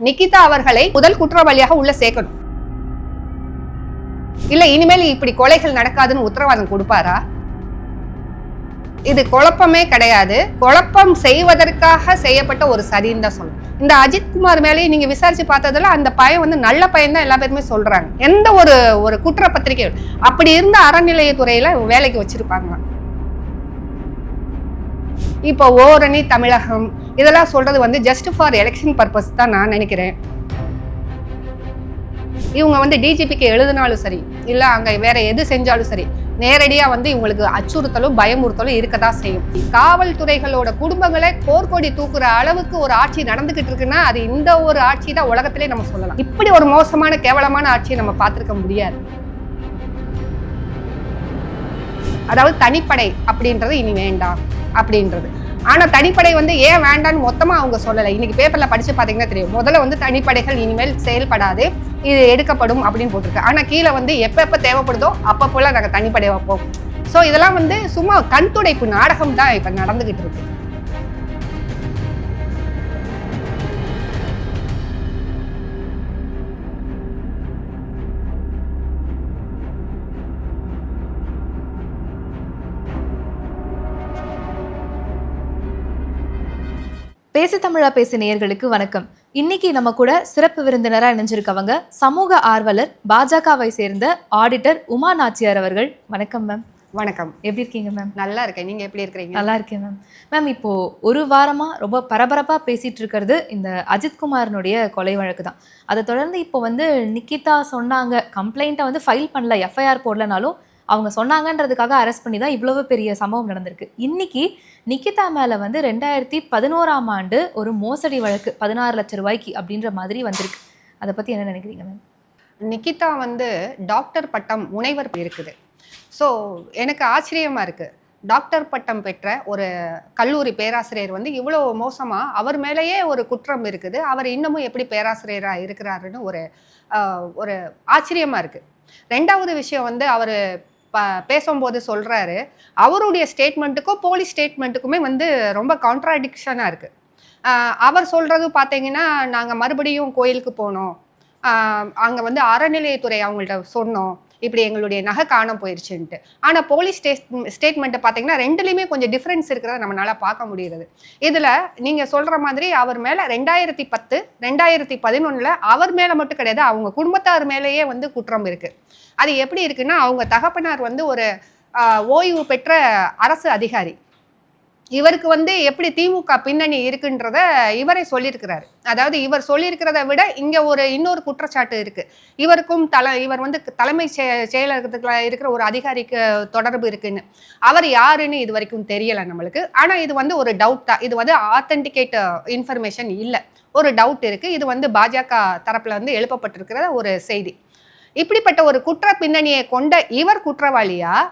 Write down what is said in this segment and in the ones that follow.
நிக்கிதா அவர்களை முதல் குற்றவாளியாக உள்ள சேர்க்கணும். இல்ல இனிமேல் இப்படி கொலைகள் நடக்காதுன்னு உத்தரவாதம் கொடுப்பாரா? இது குழப்பமே கிடையாது. குழப்பம் செய்வதற்காக செய்யப்பட்ட ஒரு சதின்னு தான் சொல்லணும். இந்த அஜித் குமார் மேலேயே நீங்க விசாரிச்சு பார்த்ததுல அந்த பையன் வந்து நல்ல பையன் தான் எல்லா பேருமே சொல்றாங்க. எந்த ஒரு ஒரு குற்றப்பத்திரிகை அப்படி இருந்த அறநிலையத்துறையில வேலைக்கு வச்சிருப்பாங்க இப்போ ஓரணி தமிழகம் இதெல்லாம் சொல்றது வந்து ஜஸ்ட் ஃபார் எலெக்ஷன் பர்பஸ் தான் நான் நினைக்கிறேன். இவங்க வந்து டிஜிபிக்கு எழுதினாலும் சரி இல்லை அங்கே வேற எது செஞ்சாலும் சரி நேரடியாக வந்து இவங்களுக்கு அச்சுறுத்தலும் பயமுறுத்தலும் இருக்க தான் செய்யும். காவல்துறைகளோட குடும்பங்களை போர்க்கொடி தூக்குற அளவுக்கு ஒரு ஆட்சி நடந்துகிட்டு இருக்குன்னா அது இந்த ஒரு ஆட்சி தான் உலகத்திலே நம்ம சொல்லலாம். இப்படி ஒரு மோசமான கேவலமான ஆட்சியை நம்ம பார்த்துருக்க முடியாது. அதாவது தனிப்படை அப்படின்றது இனி வேண்டாம் அப்படின்றது. ஆனால் தனிப்படை வந்து ஏன் வேண்டாம்னு மொத்தமாக அவங்க சொல்லலை. இன்னைக்கு பேப்பரில் படித்து பார்த்தீங்கன்னா தெரியும். முதல்ல வந்து தனிப்படைகள் இனிமேல் செயல்படாது இது எடுக்கப்படும் அப்படின்னு போட்டிருக்கு. ஆனால் கீழே வந்து எப்பப்போ தேவைப்படுதோ அப்பப்போலாம் நாங்கள் தனிப்படை வைப்போம். ஸோ இதெல்லாம் வந்து சும்மா கண்துடைப்பு நாடகம் தான் இப்போ நடந்துக்கிட்டு இருக்கு. பேசு தமிழா பேசு நேயர்களுக்கு வணக்கம். இன்னைக்கு நம்ம கூட சிறப்பு விருந்தினரா இணைஞ்சிருக்கவங்க சமூக ஆர்வலர் பாஜகவை சேர்ந்த ஆடிட்டர் உமா நாச்சியார் அவர்கள். வணக்கம் மேம் வணக்கம். எப்படி இருக்கீங்க மேம் நல்லா இருக்கேன். நீங்க எப்படி இருக்கிறீங்க? நல்லா இருக்கேன் மேம் மேம் இப்போ ஒரு வாரமா ரொம்ப பரபரப்பா பேசிட்டு இருக்கிறது இந்த அஜித்குமாரனுடைய கொலை வழக்கு தான். அதை தொடர்ந்து இப்போ வந்து நிக்கிதா சொன்னாங்க. கம்ப்ளைண்ட்டை வந்து ஃபைல் பண்ணல. எஃப்ஐஆர் போடலனாலும் அவங்க சொன்னாங்கன்றதுக்காக அரெஸ்ட் பண்ணி தான் இவ்வளவு பெரிய சம்பவம் நடந்திருக்கு. இன்னைக்கு நிக்கிதா மேலே வந்து ரெண்டாயிரத்தி பதினோராம் ஆண்டு ஒரு மோசடி வழக்கு பதினாறு லட்சம் ரூபாய்க்கு அப்படின்ற மாதிரி வந்திருக்கு. அதை பற்றி என்ன நினைக்கிறீங்க மேம்? நிக்கிதா வந்து டாக்டர் பட்டம் முனைவர் இருக்குது. ஸோ எனக்கு ஆச்சரியமாக இருக்குது டாக்டர் பட்டம் பெற்ற ஒரு கல்லூரி பேராசிரியர் வந்து இவ்வளோ மோசமாக அவர் மேலேயே ஒரு குற்றம் இருக்குது. அவர் இன்னமும் எப்படி பேராசிரியராக இருக்கிறாருன்னு ஒரு ஒரு ஆச்சரியமாக இருக்குது ரெண்டாவது விஷயம் வந்து அவர் பேசும்போது சொல்கிறாரு அவருடைய ஸ்டேட்மெண்ட்டுக்கும் போலீஸ் ஸ்டேட்மெண்ட்டுக்குமே வந்து ரொம்ப கான்ட்ராடிக்ஷனாக இருக்குது அவர் சொல்கிறது பார்த்தீங்கன்னா நாங்கள் மறுபடியும் கோயிலுக்கு போனோம். அங்கே வந்து அறநிலையத்துறை அவங்கள்ட்ட சொன்னோம். இப்படி எங்களுடைய நகை காணாம போயிருச்சுன்ட்டு. ஆனால் போலீஸ் ஸ்டேட் ஸ்டேட்மெண்ட்டை பார்த்தீங்கன்னா ரெண்டுலேயுமே கொஞ்சம் டிஃப்ரென்ஸ் இருக்கிறத நம்மளால பார்க்க முடியுது இதில் நீங்கள் சொல்கிற மாதிரி அவர் மேலே ரெண்டாயிரத்தி பத்து ரெண்டாயிரத்தி பதினொன்றில் அவர் மேலே மட்டும் கிடையாது அவங்க குடும்பத்தார் மேலேயே வந்து குற்றம் இருக்குது அது எப்படி இருக்குன்னா அவங்க தகப்பனார் வந்து ஒரு ஓய்வு பெற்ற அரசு அதிகாரி. இவருக்கு வந்து எப்படி திமுக பின்னணி இருக்குன்றத இவரே சொல்லியிருக்கிறாரு. அதாவது இவர் சொல்லியிருக்கிறத விட இங்க ஒரு இன்னொரு குற்றச்சாட்டு இருக்கு. இவருக்கும் தல இவர் வந்து தலைமை செ- செயலகத்துக்குள்ள இருக்கிற ஒரு அதிகாரிக்கு தொடர்பு இருக்குன்னு. அவர் யாருன்னு இது வரைக்கும் தெரியல நம்மளுக்கு. ஆனா இது வந்து ஒரு டவுட் தான். இது வந்து ஆத்தென்டிகேட் இன்ஃபர்மேஷன் இல்லை. ஒரு டவுட் இருக்கு. இது வந்து பாஜக தரப்புல வந்து எழுப்பப்பட்டிருக்கிற ஒரு செய்தி. இப்படிப்பட்ட ஒரு குற்ற பின்னணியை கொண்ட இவர் குற்றவாளியா?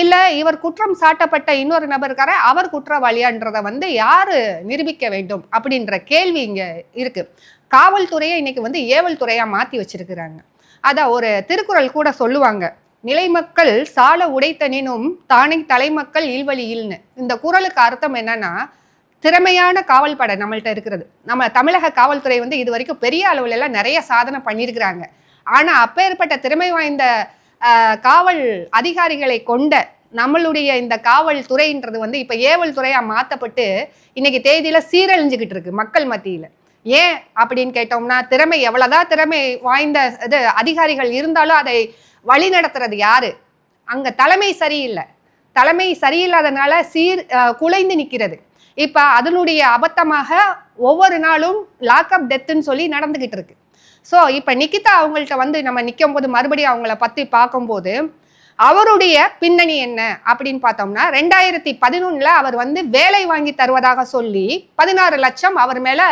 இல்லை இவர் குற்றம் சாட்டப்பட்ட இன்னொரு நபர் இருக்காரு அவர் குற்றவாளியான்றதை வந்து யார் நிரூபிக்க வேண்டும் அப்படின்ற கேள்வி இங்கே இருக்குது காவல்துறையை இன்னைக்கு வந்து ஏவல் துறையாக மாற்றி வச்சிருக்கிறாங்க. அதான் ஒரு திருக்குறள் கூட சொல்லுவாங்க. நிலைமக்கள் சால உடைத்தனினும் தானே தலைமக்கள் இல்வழியில்னு இந்த குறளுக்கு அர்த்தம் என்னன்னா திறமையான காவல் படை நம்மள்ட்ட இருக்கிறது. நம்ம தமிழக காவல்துறை வந்து இது வரைக்கும் பெரிய அளவுல எல்லாம் நிறைய சாதனை பண்ணியிருக்கிறாங்க. ஆனால் அப்பேற்பட்ட திறமை வாய்ந்த காவல் அதிகாரிகளை கொண்ட நம்மளுடைய இந்த காவல் துறைன்றது வந்து இப்போ ஏவல் துறையாக மாற்றப்பட்டு இன்னைக்கு தேதியில் சீரழிஞ்சுக்கிட்டு இருக்கு மக்கள் மத்தியில். ஏன் அப்படின்னு கேட்டோம்னா திறமை எவ்வளோதான் திறமை வாய்ந்த இது அதிகாரிகள் இருந்தாலும் அதை வழி நடத்துறது யாரு? அங்கே தலைமை சரியில்லை. தலைமை சரியில்லாதனால சீர் குலைந்து நிற்கிறது இப்போ அதனுடைய அபத்தமாக ஒவ்வொரு நாளும் லாக்அப் டெத்துன்னு சொல்லி நடந்துக்கிட்டு இருக்கு. ஸோ இப்போ நிக்கிதா அவங்கள்ட்ட வந்து நம்ம நிற்கும் போது மறுபடியும் அவங்கள பற்றி பார்க்கும்போது அவருடைய பின்னணி என்ன அப்படின்னு பார்த்தோம்னா ரெண்டாயிரத்தி பதினொன்றில் அவர் வந்து வேலை வாங்கி தருவதாக சொல்லி பதினாறு லட்சம் அவர் மேலே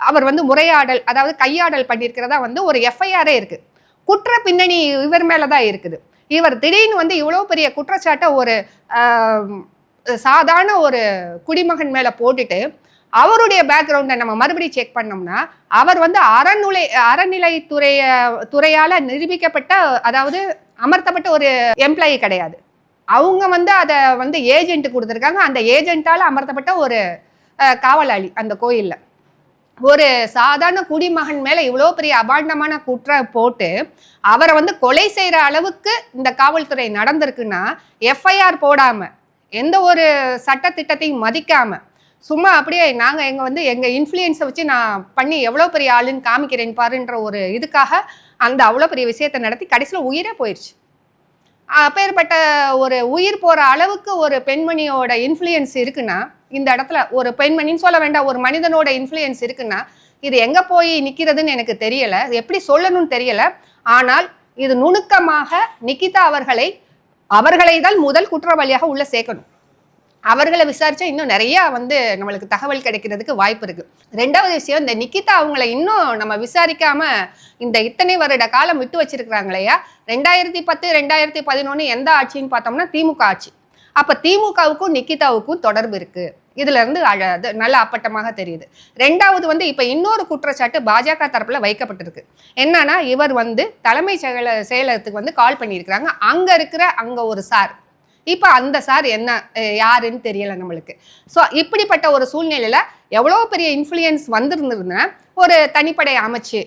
அவர் வந்து முறையாடல் அதாவது கையாடல் பண்ணியிருக்கிறதா வந்து ஒரு எஃப்ஐஆரே இருக்குது குற்ற பின்னணி இவர் மேலே தான் இருக்குது. இவர் திடீர்னு வந்து இவ்வளோ பெரிய குற்றச்சாட்டை ஒரு சாதாரண ஒரு குடிமகன் மேலே போட்டுட்டு அவருடைய பேக்ரவுண்டை நம்ம மறுபடியும் செக் பண்ணோம்னா அவர் வந்து அறநிலை அறநிலைத்துறைய துறையால் நிரூபிக்கப்பட்ட அதாவது அமர்த்தப்பட்ட ஒரு எம்ப்ளாயி கிடையாது. அவங்க வந்து அதை வந்து ஏஜென்ட் கொடுத்துருக்காங்க. அந்த ஏஜென்ட்டால் அமர்த்தப்பட்ட ஒரு காவலாளி அந்த கோயிலில். ஒரு சாதாரண குடிமகன் மேலே இவ்வளோ பெரிய அபாண்டமான குற்றம் போட்டு அவரை வந்து கொலை செய்கிற அளவுக்கு இந்த காவல்துறை நடந்திருக்குன்னா எஃப்ஐஆர் போடாமல் எந்த ஒரு சட்டத்திட்டத்தையும் மதிக்காமல் சும்மா அப்படியே நாங்கள் எங்கள் வந்து எங்கள் இன்ஃப்ளூயன்ஸை வச்சு நான் பண்ணி எவ்வளோ பெரிய ஆளுன்னு காமிக்கிறேன் பாருன்ற ஒரு இதுக்காக அந்த அவ்வளோ பெரிய விஷயத்தை நடத்தி கடைசியில் உயிரே போயிடுச்சு அப்பேற்பட்ட ஒரு உயிர் போகிற அளவுக்கு ஒரு பெண்மணியோட இன்ஃப்ளூயன்ஸ் இருக்குன்னா இந்த இடத்துல ஒரு பெண்மணின்னு சொல்ல வேண்டாம் ஒரு மனிதனோட இன்ஃப்ளூயன்ஸ் இருக்குன்னா இது எங்கே போய் நிற்கிறதுன்னு எனக்கு தெரியலை எப்படி சொல்லணும்னு தெரியலை. ஆனால் இது நுணுக்கமாக நிக்கிதா அவர்களை அவர்களை தான் முதல் குற்றவாளியாக உள்ளே சேர்க்கணும். அவர்களை விசாரிச்சா இன்னும் நிறையா வந்து நம்மளுக்கு தகவல் கிடைக்கிறதுக்கு வாய்ப்பு இருக்கு. ரெண்டாவது விஷயம் இந்த நிக்கிதா அவங்கள இன்னும் நம்ம விசாரிக்காம இந்த இத்தனை வருட காலம் விட்டு வச்சிருக்கிறாங்க இல்லையா ரெண்டாயிரத்தி பத்து ரெண்டாயிரத்தி பதினொன்று எந்த ஆட்சின்னு பார்த்தோம்னா திமுக ஆட்சி. அப்போ திமுகவுக்கும் நிக்கிதாவுக்கும் தொடர்பு இருக்கு. இதுல இருந்து அழ- அது நல்ல அப்பட்டமாக தெரியுது. ரெண்டாவது வந்து இப்போ இன்னொரு குற்றச்சாட்டு பாஜக தரப்புல வைக்கப்பட்டிருக்கு. என்னன்னா இவர் வந்து தலைமை செயல செயலகத்துக்கு வந்து கால் பண்ணியிருக்கிறாங்க. அங்க இருக்கிற அங்க ஒரு சார். இப்போ அந்த சார் என்ன யாருன்னு தெரியல நம்மளுக்கு. ஸோ இப்படிப்பட்ட ஒரு சூழ்நிலையில் எவ்வளோ பெரிய இன்ஃப்ளூயன்ஸ் வந்திருந்ததுன்னா ஒரு தனிப்படை அமைச்சு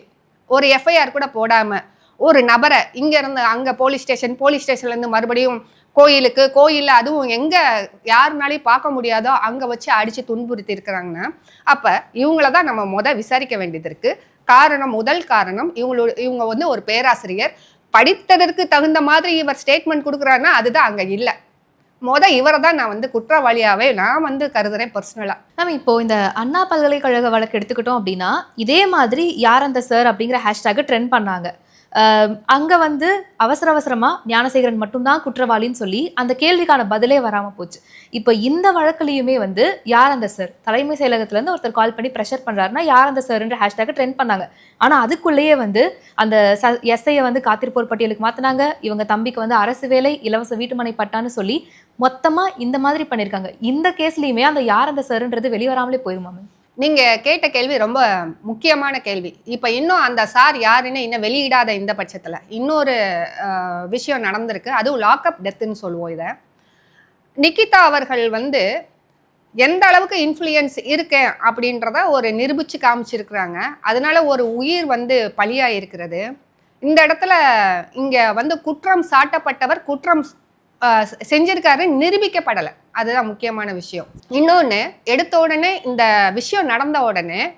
ஒரு எஃப்ஐஆர் கூட போடாமல் ஒரு நபரை இங்கேருந்து அங்கே போலீஸ் ஸ்டேஷன் போலீஸ் ஸ்டேஷன்லேருந்து மறுபடியும் கோயிலுக்கு கோயிலில் அதுவும் எங்கே யாருனாலையும் பார்க்க முடியாதோ அங்கே வச்சு அடித்து துன்புறுத்தி இருக்கிறாங்கன்னா அப்போ இவங்கள தான் நம்ம முத விசாரிக்க வேண்டியது இருக்குது காரணம் முதல் காரணம் இவங்களோட இவங்க வந்து ஒரு பேராசிரியர். படித்ததற்கு தகுந்த மாதிரி இவர் ஸ்டேட்மெண்ட் கொடுக்குறாருன்னா அதுதான் அங்கே இல்லை. மொதல் இவரை தான் நான் வந்து குற்றவாளியாகவே நான் வந்து கருதுறேன் பர்சனலாக மேம் இப்போ இந்த அண்ணா பல்கலைக்கழக வழக்கு எடுத்துக்கிட்டோம் அப்படின்னா இதே மாதிரி யார் அந்த சார் அப்படிங்கிற ஹேஷ்டேக் ட்ரெண்ட் பண்ணாங்க. அங்கே வந்து அவசர அவசரமாக ஞானசேகரன் மட்டும்தான் குற்றவாளின்னு சொல்லி அந்த கேள்விக்கான பதிலே வராமல் போச்சு. இப்போ இந்த வழக்குலையுமே வந்து யார் அந்த சார் தலைமை செயலகத்துலேருந்து ஒருத்தர் கால் பண்ணி ப்ரெஷர் பண்ணுறாருன்னா யார் அந்த சார்ன்ற ஹேஷ்டேக் ட்ரெண்ட் பண்ணாங்க. ஆனால் அதுக்குள்ளேயே வந்து அந்த ச எஸ்ஐயை வந்து காத்திருப்போர் பட்டியலுக்கு மாற்றினாங்க இவங்க தம்பிக்கு வந்து அரசு வேலை இலவச வீட்டுமனை பட்டான்னு சொல்லி மொத்தமாக இந்த மாதிரி பண்ணியிருக்காங்க இந்த கேஸ்லேயுமே அந்த யார் அந்த சார்ன்றது வெளிவராமலே போயிருமா மேம் நீங்க கேட்ட கேள்வி ரொம்ப முக்கியமான கேள்வி. இப்ப இன்னும் அந்த சார் யாருன்னு இன்னும் வெளியிடாத இந்த பட்சத்துல இன்னொரு விஷயம் நடந்திருக்கு. அதுவும் லாக்அப் டெத்துன்னு சொல்லுவோம் இதை. நிக்கிதா அவர்கள் வந்து எந்த அளவுக்கு இன்ஃப்ளூயன்ஸ் இருக்கேன் அப்படின்றத ஒரு நிரூபிச்சு காமிச்சிருக்கிறாங்க. அதனால ஒரு உயிர் வந்து பலியாக இருக்கிறது இந்த இடத்துல இங்கே வந்து குற்றம் சாட்டப்பட்டவர் குற்றம் செஞ்சிருக்காரு நிரூபிக்கப்படலை. அதுதான் முக்கியமான விஷயம். இன்னொன்று எடுத்த உடனே இந்த விஷயம் நடந்த உடனே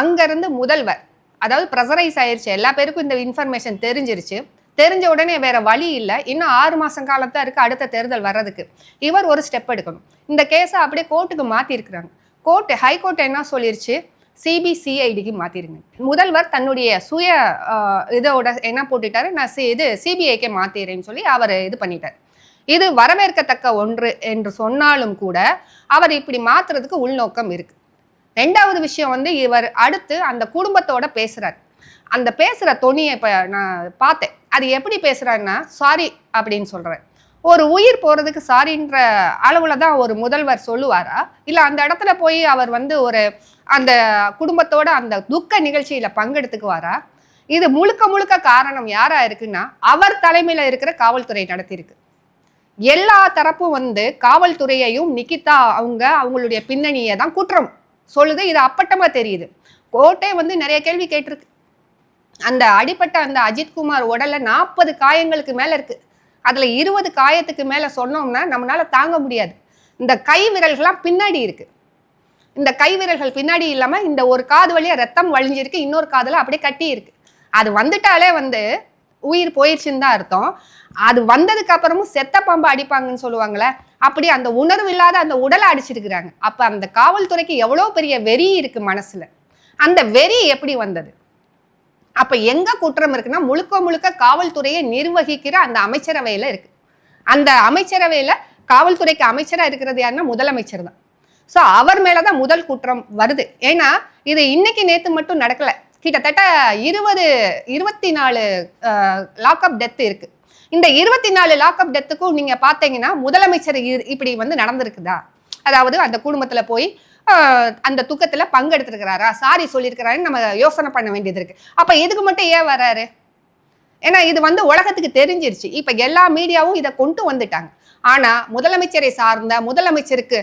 அங்கேருந்து முதல்வர் அதாவது ப்ரெஷரைஸ் ஆயிடுச்சு எல்லா பேருக்கும் இந்த இன்ஃபர்மேஷன் தெரிஞ்சிருச்சு. தெரிஞ்ச உடனே வேற வழி இல்லை. இன்னும் ஆறு மாசம் காலத்தான் இருக்கு அடுத்த தேர்தல் வர்றதுக்கு. இவர் ஒரு ஸ்டெப் எடுக்கணும். இந்த கேஸை அப்படியே கோர்ட்டுக்கு மாற்றிருக்கிறாங்க கோர்ட்டு ஹைகோர்ட் என்ன சொல்லிருச்சு? சிபிசிஐடிக்கு மாற்றிருங்க முதல்வர் தன்னுடைய சுய இதோட என்ன போட்டுட்டாரு? நான் சி- இது சிபிஐக்கே மாற்றிடுறேன்னு சொல்லி அவர் இது பண்ணிட்டார். இது வரவேற்கத்தக்க ஒன்று என்று சொன்னாலும் கூட அவர் இப்படி மாத்துறதுக்கு உள்நோக்கம் இருக்கு. ரெண்டாவது விஷயம் வந்து இவர் அடுத்து அந்த குடும்பத்தோட பேசுறார். அந்த பேசுற தொனியை இப்ப நான் பார்த்தேன். அது எப்படி பேசுறாருன்னா சாரி அப்படின்னு சொல்கிறேன் ஒரு உயிர் போறதுக்கு சாரின்ற அளவுல தான் ஒரு முதல்வர் சொல்லுவாரா? இல்ல அந்த இடத்துல போய் அவர் வந்து ஒரு அந்த குடும்பத்தோட அந்த துக்க நிகழ்ச்சியில பங்கெடுத்துக்குவாரா? இது முழுக்க முழுக்க காரணம் யாரா இருக்குன்னா அவர் தலைமையில இருக்கிற காவல்துறை நடத்தியிருக்கு. எல்லா தரப்பும் வந்து காவல்துறையையும் நிக்கிதா அவங்க அவங்களுடைய பின்னணியை தான் குற்றம். சொல்லுது இது அப்பட்டமா தெரியுது. கோர்ட்டே வந்து நிறைய கேள்வி கேட்டிருக்கு. அந்த அடிப்பட்ட அந்த அஜித்குமார் உடல்ல நாற்பது காயங்களுக்கு மேல இருக்கு. அதுல இருபது காயத்துக்கு மேல சொன்னோம்னா நம்மளால தாங்க முடியாது. இந்த கை விரல்கள்லாம் பின்னாடி இருக்கு. இந்த கை விரல்கள் பின்னாடி இல்லாம இந்த ஒரு காது வழியா ரத்தம் வழிஞ்சிருக்கு இன்னொரு காதுல அப்படியே கட்டி இருக்கு. அது வந்துட்டாலே வந்து உயிர் போயிடுச்சுன்னு தான் அர்த்தம். அது வந்ததுக்கு அப்புறமும் செத்த பாம்பு அடிப்பாங்கன்னு சொல்லுவாங்களே அப்படி அந்த உணர்வு இல்லாத அந்த உடலை அடிச்சிருக்கிறாங்க. அப்ப அந்த காவல்துறைக்கு எவ்வளோ பெரிய வெறி இருக்கு மனசுல. அந்த வெறி எப்படி வந்தது? அப்ப எங்க குற்றம் இருக்குன்னா முழுக்க முழுக்க காவல்துறையை நிர்வகிக்கிற அந்த அமைச்சரவையில இருக்கு. அந்த அமைச்சரவையில காவல்துறைக்கு அமைச்சரா இருக்கிறது யாருன்னா முதலமைச்சர் தான். ஸோ அவர் மேலதான் முதல் குற்றம் வருது. ஏன்னா இது இன்னைக்கு நேத்து மட்டும் நடக்கலை. கிட்டத்தட்ட இருபது இருபத்தி நாலு லாக்அப் டெத் இருக்கு. இந்த இருபத்தி நாலு லாக்அப் டெத்துக்கும் நீங்க பாத்தீங்கன்னா முதலமைச்சர் இப்படி வந்து நடந்திருக்குதா? அதாவது அந்த குடும்பத்துல போய் அந்த துக்கத்துல பங்கெடுத்திருக்கிறாரா? சாரி சொல்லியிருக்கிறாருன்னு நம்ம யோசனை பண்ண வேண்டியது இருக்கு. அப்ப இதுக்கு மட்டும் ஏன் வராரு? ஏன்னா இது வந்து உலகத்துக்கு தெரிஞ்சிருச்சு. இப்ப எல்லா மீடியாவும் இதை கொண்டு வந்துட்டாங்க. ஆனா முதலமைச்சரை சார்ந்த முதலமைச்சருக்கு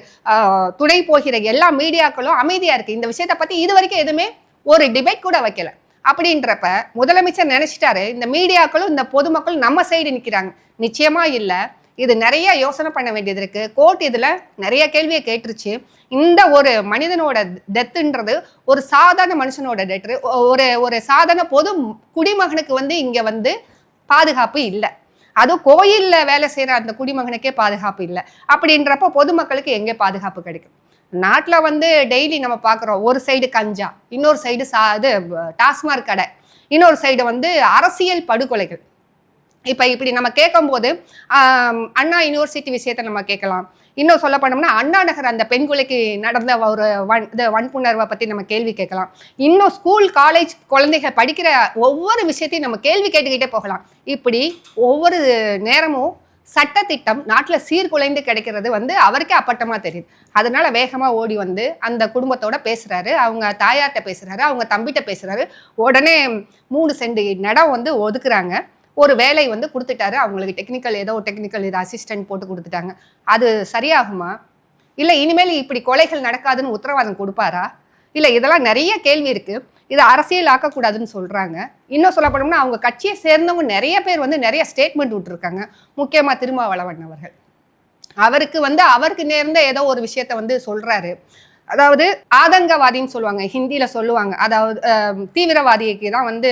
துணை போகிற எல்லா மீடியாக்களும் அமைதியா இருக்கு. இந்த விஷயத்தை பத்தி இது வரைக்கும் எதுவுமே ஒரு டிபேட் கூட வைக்கல. அப்படின்றப்ப முதலமைச்சர் நினைச்சிட்டாரு இந்த மீடியாக்களும் இந்த பொதுமக்களும் நம்ம சைடு நிற்கிறாங்க நிச்சயமா இல்லை. இது நிறைய யோசனை பண்ண வேண்டியது இருக்கு. கோர்ட் இதுல நிறைய கேள்வியை கேட்டுருச்சு. இந்த ஒரு மனிதனோட டெத்துன்றது ஒரு சாதாரண மனுஷனோட டெத்து ஒரு ஒரு சாதாரண பொது குடிமகனுக்கு வந்து இங்க வந்து பாதுகாப்பு இல்லை. அதுவும் கோயிலில் வேலை செய்கிற அந்த குடிமகனுக்கே பாதுகாப்பு இல்லை. அப்படின்றப்ப பொதுமக்களுக்கு எங்கே பாதுகாப்பு கிடைக்கும்? நாட்டில் வந்து டெய்லி நம்ம பார்க்குறோம் ஒரு சைடு கஞ்சா இன்னொரு சைடு சா இது டாஸ்மாக் கடை இன்னொரு சைடு வந்து அரசியல் படுகொலைகள். இப்போ இப்படி நம்ம கேட்கும்போது அண்ணா யூனிவர்சிட்டி விஷயத்தை நம்ம கேட்கலாம். இன்னும் சொல்ல போனோம்னா அண்ணா நகர் அந்த பெண் கொலைக்கு நடந்த ஒரு வன் இது வன்புணர்வை பற்றி நம்ம கேள்வி கேட்கலாம். இன்னும் ஸ்கூல் காலேஜ் குழந்தைகள் படிக்கிற ஒவ்வொரு விஷயத்தையும் நம்ம கேள்வி கேட்டுக்கிட்டே போகலாம். இப்படி ஒவ்வொரு நேரமும் சட்டத்திட்டம் நாட்டில் சீர்குலைந்து கிடைக்கிறது வந்து அவருக்கே அப்பட்டமாக தெரியுது. அதனால வேகமாக ஓடி வந்து அந்த குடும்பத்தோட பேசுகிறாரு அவங்க தாயார்கிட்ட பேசுகிறாரு அவங்க தம்பிகிட்ட பேசுகிறாரு உடனே மூணு செண்டு நடம் வந்து ஒதுக்குறாங்க. ஒரு வேலை வந்து கொடுத்துட்டாரு. அவங்களுக்கு டெக்னிக்கல் ஏதோ டெக்னிக்கல் இது அசிஸ்டன்ட் போட்டு கொடுத்துட்டாங்க. அது சரியாகுமா? இல்லை இனிமேல் இப்படி கொலைகள் நடக்காதுன்னு உத்தரவாதம் கொடுப்பாரா? இல்லை இதெல்லாம் நிறைய கேள்வி இருக்குது இதை அரசியல் ஆக்கக்கூடாதுன்னு சொல்கிறாங்க இன்னும் சொல்ல போனோம்னா அவங்க கட்சியை சேர்ந்தவங்க நிறைய பேர் வந்து நிறைய ஸ்டேட்மெண்ட் விட்டுருக்காங்க. முக்கியமாக திருமாவளவன் அவர்கள். அவருக்கு வந்து அவருக்கு நேர்ந்த ஏதோ ஒரு விஷயத்த வந்து சொல்கிறாரு அதாவது ஆதங்கவாதின்னு சொல்லுவாங்க ஹிந்தியில் சொல்லுவாங்க. அதாவது தீவிரவாதிக்கு தான் வந்து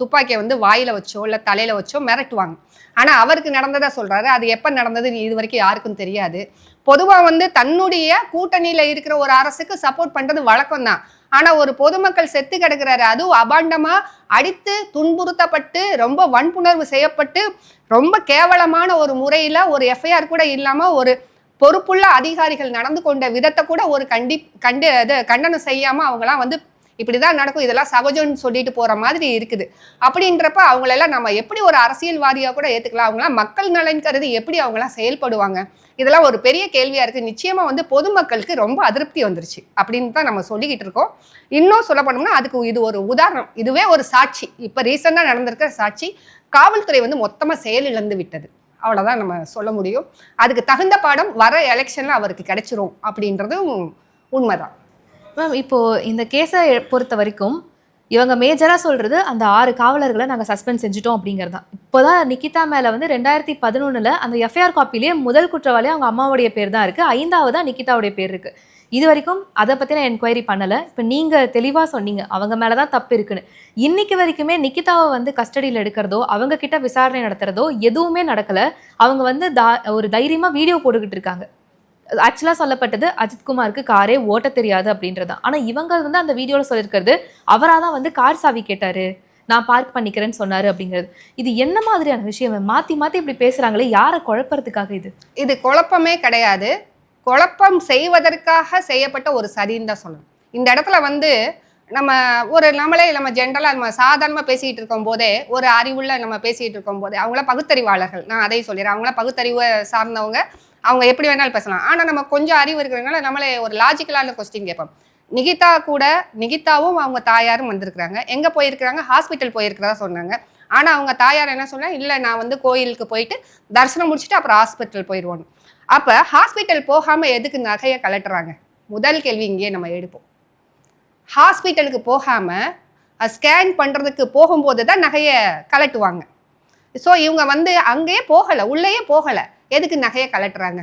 துப்பாக்கியை வந்து வாயில் வச்சோ இல்லை தலையில் வச்சோ மிரட்டுவாங்க. ஆனால் அவருக்கு நடந்ததாக சொல்கிறாரு அது எப்போ நடந்தது இது வரைக்கும் யாருக்கும் தெரியாது. பொதுவாக வந்து தன்னுடைய கூட்டணியில் இருக்கிற ஒரு அரசுக்கு சப்போர்ட் பண்ணுறது வழக்கம் தான் ஆனா ஒரு பொதுமக்கள் செத்து கிடக்குறாரு. அதுவும் அபாண்டமா அடித்து துன்புறுத்தப்பட்டு ரொம்ப வன்புணர்வு செய்யப்பட்டு ரொம்ப கேவலமான ஒரு முறையில ஒரு எஃப்ஐஆர் கூட இல்லாம ஒரு பொறுப்புள்ள அதிகாரிகள் நடந்து கொண்ட விதத்தை கூட ஒரு கண்டி கண்டு இது கண்டனம் செய்யாம அவங்களாம் வந்து இப்படிதான் நடக்கும். இதெல்லாம் சகஜம்னு சொல்லிட்டு போற மாதிரி இருக்குது. அப்படின்றப்ப அவங்களெல்லாம் நம்ம எப்படி ஒரு அரசியல்வாதியா கூட ஏத்துக்கலாம்? அவங்களாம் மக்கள் நலன் கருதி எப்படி அவங்களாம் செயல்படுவாங்க? இதெல்லாம் ஒரு பெரிய கேள்வியா இருக்கு. நிச்சயமா வந்து பொதுமக்களுக்கு ரொம்ப அதிருப்தி வந்துருச்சு. அப்படின்னு தான் நம்ம சொல்லிக்கிட்டு இருக்கோம். இன்னும் சொல்ல போனோம்னா அதுக்கு இது ஒரு உதாரணம். இதுவே ஒரு சாட்சி. இப்ப ரீசெண்டா நடந்திருக்கிற சாட்சி காவல்துறை வந்து மொத்தமா செயலிழந்து விட்டது. அவ்வளோதான் நம்ம சொல்ல முடியும். அதுக்கு தகுந்த பாடம் வர எலெக்ஷனில் அவருக்கு கிடைச்சிரும் அப்படின்றதும் உண்மைதான். மேம் இப்போ இந்த கேஸை பொறுத்த வரைக்கும் இவங்க மேஜராக சொல்றது அந்த ஆறு காவலர்களை நாங்கள் சஸ்பெண்ட் செஞ்சுட்டோம் அப்படிங்கிறது தான் இப்போதான் நிக்கிதா மேலே வந்து ரெண்டாயிரத்தி பதினொன்னுல அந்த எஃப்ஐஆர் காப்பிலேயே முதல் குற்றவாளி அவங்க அம்மாவுடைய பேர் தான் இருக்கு. ஐந்தாவதா நிக்கிதாவுடைய பேர் இருக்கு. இது வரைக்கும் அதை பத்தின என்கொயரி பண்ணலை. இப்போ நீங்கள் தெளிவாக சொன்னீங்க. அவங்க மேலே தான் தப்பு இருக்குன்னு. இன்னைக்கு வரைக்குமே நிக்கிதாவை வந்து கஸ்டடியில் எடுக்கிறதோ அவங்க கிட்ட விசாரணை நடத்துறதோ எதுவுமே நடக்கலை. அவங்க வந்து தா- ஒரு தைரியமாக வீடியோ போட்டுக்கிட்டு இருக்காங்க. ஆக்சுவலாக சொல்லப்பட்டது அஜித்குமாருக்கு காரே ஓட்ட தெரியாது அப்படின்றது தான். ஆனால் இவங்க வந்து அந்த வீடியோவில் சொல்லியிருக்கிறது அவராக தான் வந்து கார் சாவி கேட்டார் நான் பார்க் பண்ணிக்கிறேன்னு சொன்னார் அப்படிங்கிறது. இது என்ன மாதிரியான விஷயம்? மாற்றி மாற்றி இப்படி பேசுகிறாங்களே யாரை குழப்பறதுக்காக இது? இது குழப்பமே கிடையாது. குழப்பம் செய்வதற்காக செய்யப்பட்ட ஒரு சதின்னு தான் சொல்லணும். இந்த இடத்துல வந்து நம்ம ஒரு நம்மளே நம்ம ஜென்ரலாக நம்ம சாதாரணமாக பேசிகிட்டு இருக்கும் போதே ஒரு அறிவுள்ள நம்ம பேசிகிட்டு இருக்கும் போதே அவங்கள பகுத்தறிவாளர்கள். நான் அதையும் சொல்லிடுறேன். அவங்கள பகுத்தறிவை சார்ந்தவங்க. அவங்க எப்படி வேணாலும் பேசலாம். ஆனால் நம்ம கொஞ்சம் அறிவு இருக்கிறதுனால நம்மளே ஒரு லாஜிக்கலான கொஸ்டின் கேட்போம். நிகிதா கூட நிகிதாவும் அவங்க தாயாரும் வந்திருக்கிறாங்க. எங்கே போயிருக்கிறாங்க? ஹாஸ்பிட்டல் போயிருக்கிறதா சொன்னாங்க. ஆனால் அவங்க தாயார் என்ன சொன்னா இல்லை நான் வந்து கோயிலுக்கு போயிட்டு தரிசனம் முடிச்சுட்டு அப்புறம் ஹாஸ்பிட்டல் போயிடுவோம் அப்போ ஹாஸ்பிட்டல் போகாமல் எதுக்கு நகையை கலட்டுறாங்க முதல் கேள்வி இங்கேயே நம்ம எடுப்போம். ஹாஸ்பிட்டலுக்கு போகாமல் ஸ்கேன் பண்ணுறதுக்கு போகும்போது தான் நகையை கலட்டுவாங்க ஸோ இவங்க வந்து அங்கேயே போகலை உள்ளேயே போகலை. எதுக்கு நகையை கலட்டுறாங்க?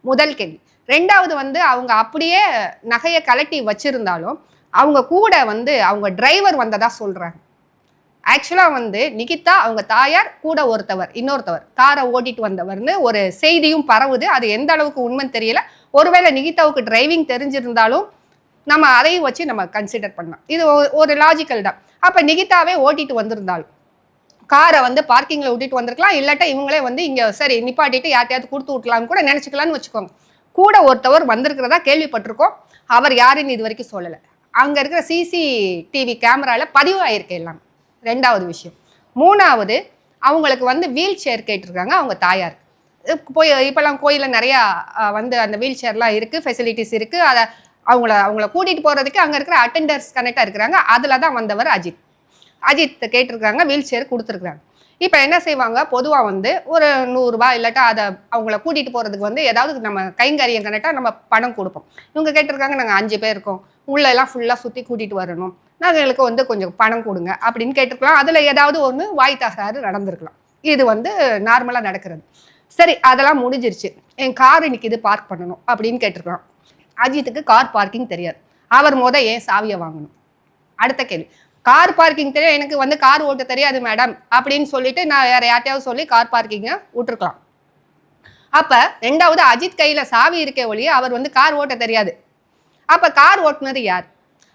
முதல் கேள்வி. ரெண்டாவது வந்து அவங்க அப்படியே நகையை கலட்டி வச்சிருந்தாலும் அவங்க கூட வந்து அவங்க டிரைவர் வந்ததா சொல்றாங்க. ஆக்சுவலாக வந்து நிகிதா அவங்க தாயார் கூட ஒருத்தவர் இன்னொருத்தவர் காரை ஓட்டிட்டு வந்தவர்னு ஒரு செய்தியும் பரவுது. அது எந்த அளவுக்கு உண்மைன்னு தெரியல. ஒருவேளை நிகிதாவுக்கு டிரைவிங் தெரிஞ்சிருந்தாலும் நம்ம அதையும் வச்சு நம்ம கன்சிடர் பண்ணலாம். இது ஒரு- ஒரு லாஜிக்கல் தான். அப்போ நிகிதாவே ஓட்டிட்டு வந்திருந்தாலும் காரை வந்து பார்க்கிங்கில் விட்டுட்டு வந்திருக்கலாம். இல்லாட்டா இவங்களே வந்து இங்கே சரி நிப்பாட்டிட்டு யார்ட்டையாவது கொடுத்து விட்லான்னு கூட நினச்சிக்கலான்னு வச்சுக்கோங்க. கூட ஒருத்தவர் வந்திருக்கிறதா கேள்விப்பட்டிருக்கோம். அவர் யாருன்னு இது வரைக்கும் சொல்லலை. அங்கே இருக்கிற சிசிடிவி கேமராவில் பதிவு ஆயிருக்கு எல்லாம். ரெண்டாவது விஷயம். மூணாவது அவங்களுக்கு வந்து வீல் சேர் கேட்டிருக்காங்க. அவங்க தாயார். போய் இப்போல்லாம் கோயிலில் நிறையா வந்து அந்த வீல் சேர்லாம் இருக்குது ஃபெசிலிட்டிஸ் இருக்குது அதை அவங்கள அவங்கள கூட்டிகிட்டு போகிறதுக்கு அங்கே இருக்கிற அட்டெண்டர்ஸ் கனெக்டாக இருக்கிறாங்க. அதில் தான் வந்தவர் அஜித். அஜித் கேட்டிருக்காங்க வீல் சேர் கொடுத்துருக்குறாங்க. இப்போ என்ன செய்வாங்க? பொதுவாக வந்து ஒரு நூறுரூபா இல்லாட்டா அதை அவங்கள கூட்டிகிட்டு போகிறதுக்கு வந்து ஏதாவது நம்ம கைங்கரியம் கரெக்டாக நம்ம பணம் கொடுப்போம். இவங்க கேட்டிருக்காங்க நாங்கள் அஞ்சு பேர் இருக்கோம். உள்ளெல்லாம் ஃபுல்லாக சுற்றி கூட்டிகிட்டு வரணும். நாங்கள் எங்களுக்கு வந்து கொஞ்சம் பணம் கொடுங்க. அப்படின்னு கேட்டிருக்கலாம். அதில் ஏதாவது ஒன்று வாய் தகராறு நடந்திருக்கலாம். இது வந்து நார்மலாக நடக்கிறது. சரி அதெல்லாம் முடிஞ்சிருச்சு. என் கார் இன்னைக்கு இது பார்க் பண்ணணும் அப்படின்னு கேட்டிருக்கலாம். அஜித்துக்கு கார் பார்க்கிங் தெரியாது. அவர் மொதல் ஏன் சாவியை வாங்கணும்? அடுத்த கேள்வி. கார் பார்க்கிங் தெரியும் எனக்கு வந்து கார் ஓட்ட தெரியாது மேடம் அப்படின்னு சொல்லிட்டு நான் வேற யார்ட்டையாவது சொல்லி கார் பார்க்கிங்கை விட்டுருக்கலாம். அப்ப ரெண்டாவது அஜித் கையில சாவி இருக்கே ஒழிய அவர் வந்து கார் ஓட்ட தெரியாது. அப்ப கார் ஓட்டுனது யார்?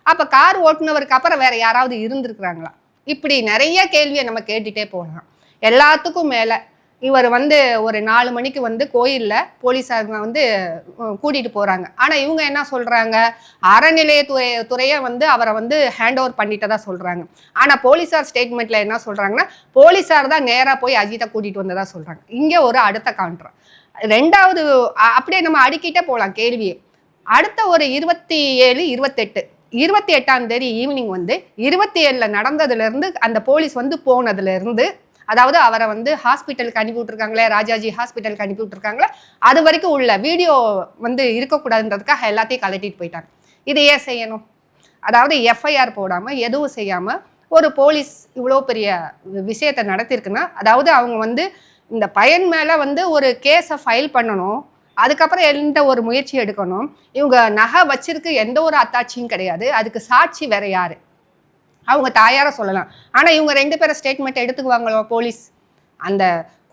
அப்ப கார் ஓட்டுனவருக்கு அப்புறம் வேற யாராவது இருந்திருக்கிறாங்களா? இப்படி நிறைய கேள்வியை நம்ம கேட்டுட்டே போகலாம். எல்லாத்துக்கும் மேல இவர் வந்து ஒரு நாலு மணிக்கு வந்து கோயிலில் போலீஸாருங்க வந்து கூட்டிகிட்டு போகிறாங்க ஆனால் இவங்க என்ன சொல்கிறாங்க அறநிலையத்துறை துறையை வந்து அவரை வந்து ஹேண்ட் ஓவர் பண்ணிட்டதா சொல்கிறாங்க ஆனால் போலீஸார் ஸ்டேட்மெண்ட்டில் என்ன சொல்கிறாங்கன்னா போலீஸார் தான் நேராக போய் அஜித்தை கூட்டிகிட்டு வந்ததாக சொல்கிறாங்க இங்கே ஒரு அடுத்த காண்ட்ரா ரெண்டாவது அப்படியே நம்ம அடுக்கிட்டே போகலாம் கேள்வியை. அடுத்த ஒரு இருபத்தி ஏழு இருபத்தெட்டு. இருபத்தி எட்டாம் தேதி ஈவினிங் வந்து இருபத்தி ஏழில் நடந்ததுலேருந்து அந்த போலீஸ் வந்து போனதுலேருந்து அதாவது அவரை வந்து ஹாஸ்பிட்டலுக்கு அனுப்பி விட்டுருக்காங்களே ராஜாஜி ஹாஸ்பிட்டலுக்கு அனுப்பி விட்டுருக்காங்களே அது வரைக்கும் உள்ள வீடியோ வந்து இருக்கக்கூடாதுன்றதுக்காக எல்லாத்தையும் கலட்டிட்டு போயிட்டாங்க. இது ஏன் செய்யணும்? அதாவது எஃப்ஐஆர் போடாமல் எதுவும் செய்யாமல் ஒரு போலீஸ் இவ்வளோ பெரிய விஷயத்தை நடத்தியிருக்குன்னா அதாவது அவங்க வந்து இந்த பையன் மேலே வந்து ஒரு கேஸை ஃபைல் பண்ணணும் அதுக்கப்புறம் எந்த ஒரு முயற்சி எடுக்கணும் இவங்க நகை வச்சிருக்கு எந்த ஒரு அத்தாட்சியும் கிடையாது அதுக்கு சாட்சி வேற யாரு? அவங்க தாயார சொல்லலாம். ஆனால் இவங்க ரெண்டு பேரும் ஸ்டேட்மெண்ட் எடுத்துக்குவாங்களோ போலீஸ் அந்த